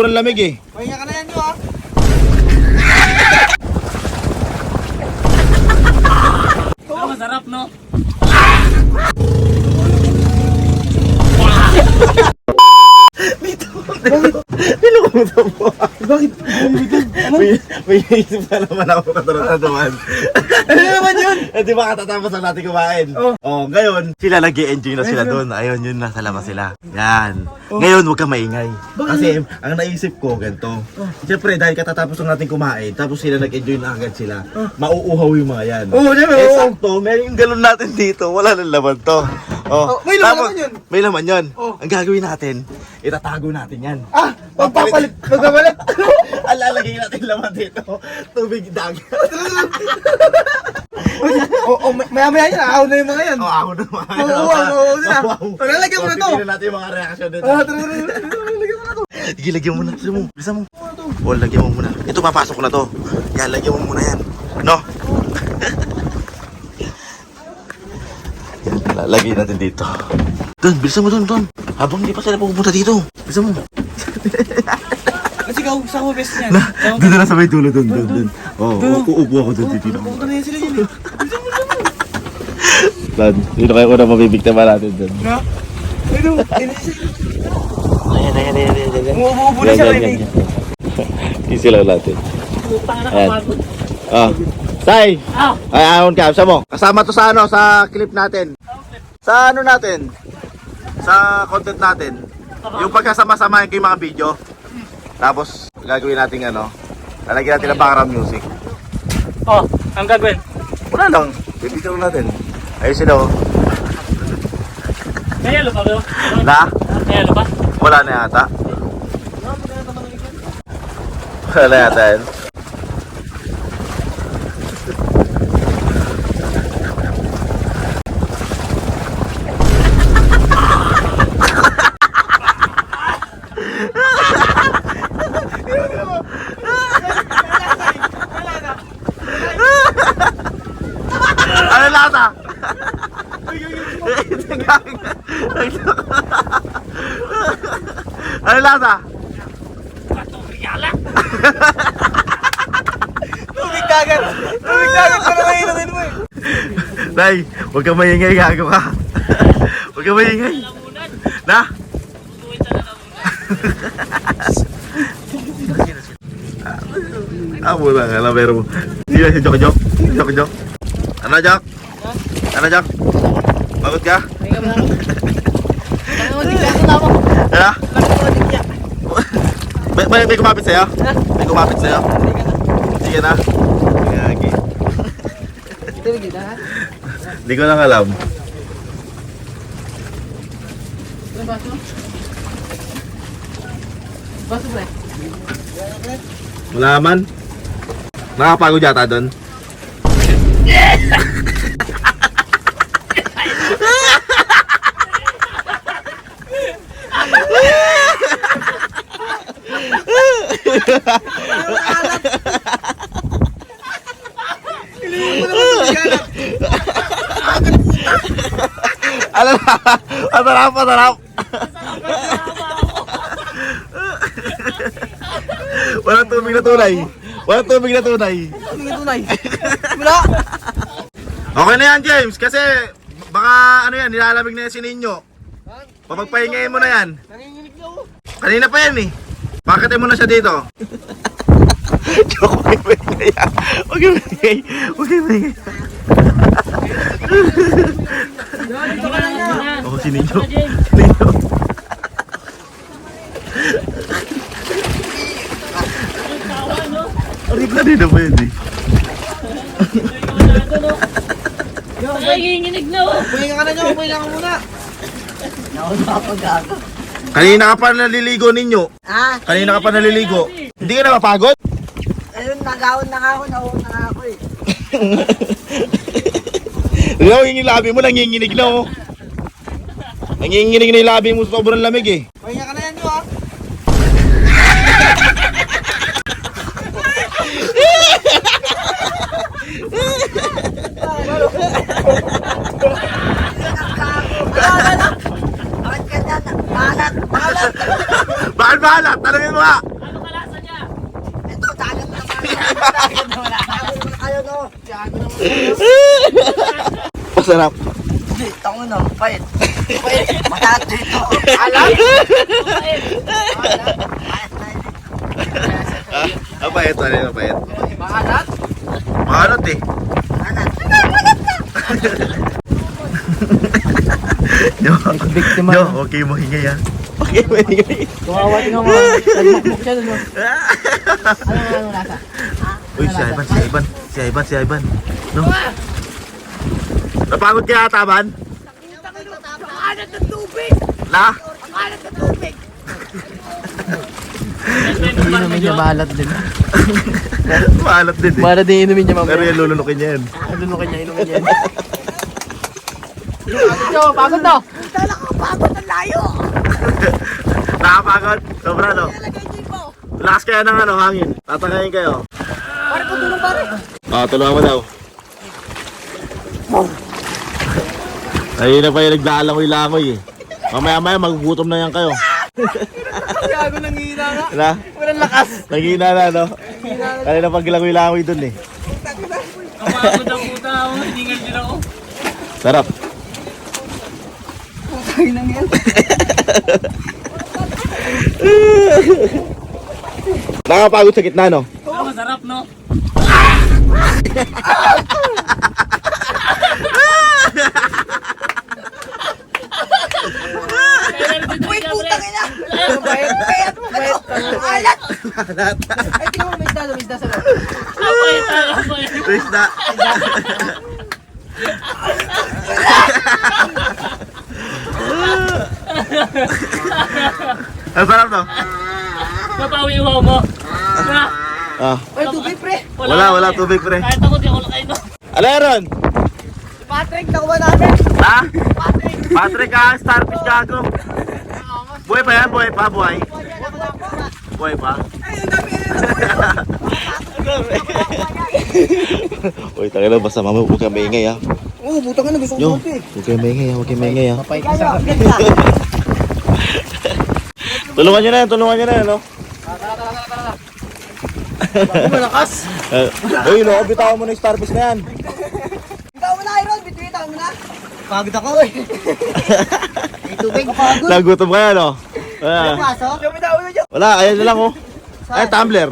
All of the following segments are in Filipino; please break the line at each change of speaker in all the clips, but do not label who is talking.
Sobrang lamig eh.
Pahinga ka na yan, yo, ah.
Masarap, no?
Bakit?
May, may naisip na naman ako katulad na naman.
Ano naman yun?
Eh, di ba katatapos na natin kumain?
Oh.
Oh, ngayon, sila nag enjoy na sila doon. Ayun, yun, nasa labas sila. Yan. Ngayon, huwag kang maingay. Kasi, ang naisip ko, ganito. Siyempre, dahil katatapos na natin kumain, tapos sila nag-enjoy na agad sila, mauuhaw yung mga yan.
Oo, siyempre,
Eh, sakto, meron yung galon natin dito. Wala nang laman to. Oh,
Oh, may laman
tapos-
yun.
May laman yun.
Oh.
Ang gagawin natin, itatago natin yan.
Ah, magpapalit. Magpapalit.
Alalagay natin laman dito. Tubig dagat.
O, o, maya maya yan, aaw na yung mga yan.
Oh, ako naman.
Oo, oo, oo, oo, sila.
Wow.
Oh, lalagyan mo na to.
Tingnan natin yung mga reaction dito.
Ah, tara, tara, tara, tara, lagyan mo na to.
Sige, lagyan mo na. Bisa mo. Bisa mo. Oh, lagyan mo muna. Ito, papasok ko na to. Yan, lagyan mo muna yan. No? yan, lalagay natin dito. Don, bilisan mo don, Don. Habang hindi pa sila pupunta dito. Bilisan mo.
Kasi ikaw, sa ko best niyan.
Na, dito na sa may dulo, Don, Don, Don. Oo, oh, uupo ako doon. Dito na.
Ano yan sila yun eh?
Don, dito kayo una mabibigtama natin, Don.
Na? Ano? Inisip.
Ayan, ayan, ayan, ayan, ayan.
Umuubo na siya
yan, yan. Isilaw natin.
Na
Ayan. Ah. Say!
Ah!
Ay, ahon ka. Sa mo. Kasama to sa ano, sa clip natin. Sa ano natin? Sa content natin. Yung pagkasama-sama yung mga video. Tapos, gagawin natin ano. Lalagyan natin ng background music.
Oh, ang gagawin.
Wala lang. Bibigyan natin. Ayun sila oh.
May yelo pa ba?
Na?
May yelo pa?
Wala na yata. Wala yata yan. Ano lasa? Ano lasa?
Tubig dagat. Tubig dagat para mainumin mo eh.
Nay, huwag ka maingay, gago ka. Huwag ka maingay. Na? Ah, muna nga lang, pero... Hindi na si Jok Jok. Jok Jok. Ano, Jok? Ano, Jok? Bagot ka? Ano? May, may, may kumapit sa'yo? May kumapit sa'yo? Sige na. Gagi. Hindi ko lang alam.
Ano baso? Baso ba?
Wala man. Nakapagod yata doon. Alam na, masarap, masarap. Walang tubig na tunay. Walang tubig na tunay.
Tubig na tunay. Wala.
Okay na yan, James, kasi baka ano yan, nilalamig na yan si Ninyo. Papagpahingayin mo na yan.
Nanginginig na ako.
Kanina pa yan eh. Bakit mo na siya dito? Joke, huwag kayo maingay. ah. Huwag kayo maingay. Huwag kayo maingay. Ako si Ninyo. Si Ninyo. Kanina pa yan eh.
Nanginginig na oh.
Pahinga ka na niyo. Pahinga ka muna.
Kanina ka pa naliligo ninyo.
Ah,
Kanina ka pa naliligo. Hindi ka na mapagod?
ayun, nagawon na nga ako, nauun na nga ako eh.
Ikaw, yung labi mo, nanginginig na oh. Nanginginig na yung labi mo, sobrang lamig eh.
Pahinga ka na yan, yo, ah.
Bakit ka dyan? Balat, balat.
Bakit bahala? Tanungin mo nga.
Ayaw no.
Masarap.
Hindi, tango na. Pait. Pait. Mataat dito. Alam?
Ah, mapait, ano yung mapait?
Maalat?
Maanot eh. Yo,
Biktima.
yo, okay mo hingay ah. Okay mo hingay.
Kawawa din ako. Nagmukmuk siya dun. Ano ano lasa?
Uy, si Ivan, si Ivan, si Ivan, si Ivan. No? Napagod kaya ata, Ban?
Maalat ng tubig!
Na?
Maalat ng tubig!
Inumin niya balat din.
Maalat din eh.
Balat din inumin niya
Pero
mamaya.
yan, lulunukin niya yan.
Ano kanya, inumin niya. Yo, pagod daw.
Tala ko, pagod ang layo!
Nakapagod? Sobra, no? Lakas kaya ng ano, hangin. Tatagayin kayo.
Pare, tutulong pare!
Ah, tulungan mo daw. Ayun na pa yung naglalangoy-langoy eh. Mamaya-maya magugutom na yan kayo.
Gago nang hina nga.
Na?
Walang lakas.
Nagina na, no? Kanina pag langoy-langoy dun eh.
Kapagod ang puta ako. Hiningal din ako.
Sarap.
Putang ina yan.
Nakapagod sa gitna, no?
Pero masarap, no?
Maalat!
Ay, tingnan mo, may isda, may isda sa loob.
Kapayat, kapayat.
Fish na. Ang sarap, no?
Napawi yung mo. Na,
Ah.
Ay, tubig, pre.
Wala, wala tubig, pre.
Kahit ako, di ako lakain, no?
Aleron!
Patrick, nakuha namin!
Ha? Patrick, ah, starfish gago. Buhay pa yan, buhay pa, buhay. Buhay pa. Uy, tayo na, basta mama, huwag kang maingay, ha.
Oo, butang ka na, gusto
Yo, huwag kang maingay, ha, huwag kang maingay, ha.
Ganda!
Tulungan nyo na tulungan nyo na yan, no?
Malakas.
Eh, Uy, no, bitawan mo na yung starfish na yan.
Ikaw mo na, Iron! Bituitan mo na!
Pagod ako eh. May tubig.
Nagutom ka yan, no? Ah.
Na dyan!
Wala, ayan na lang, oh. Ay, tumbler.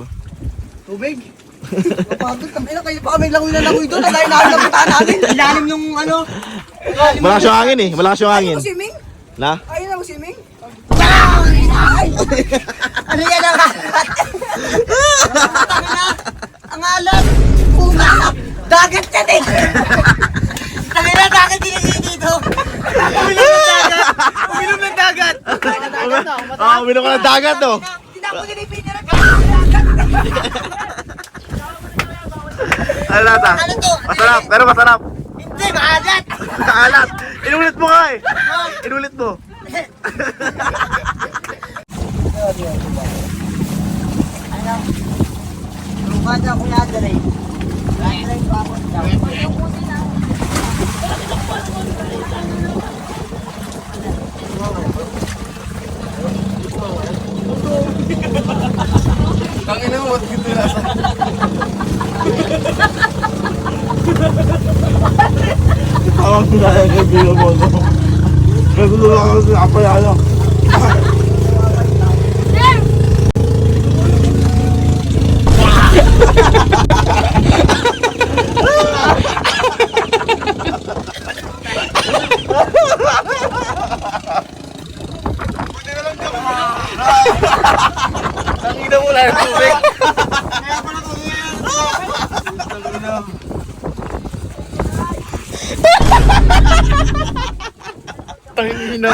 Tubig.
Pagod, tampila kayo pa kami langoy na langoy doon. Nalayo namin ang puntahan namin. Ilalim yung ano. Ilalim
Malakas yung hangin, eh. Malakas yung hangin.
Ayaw mo swimming?
Na?
Ayaw na mo swimming? Ay! Ano yan ang alat? Ang alat! Pumalak! Dagat ka din! Tangina, dagat din yung dito!
Uminom ng dagat.
Ah, uminom ka ng dagat, no?
Hindi na ako nilipin na
Ano lata?
Ano to?
Masarap, pero masarap.
Hindi, maalat!
Kaalat. Inulit mo nga eh. Inulit mo.
Mukha niya kuya Dre.
Tangin
na yung kaibigan mo. no? Nagulungan ako sa kapayala.
Tangin na mo, wala ng tubig. Tangin na.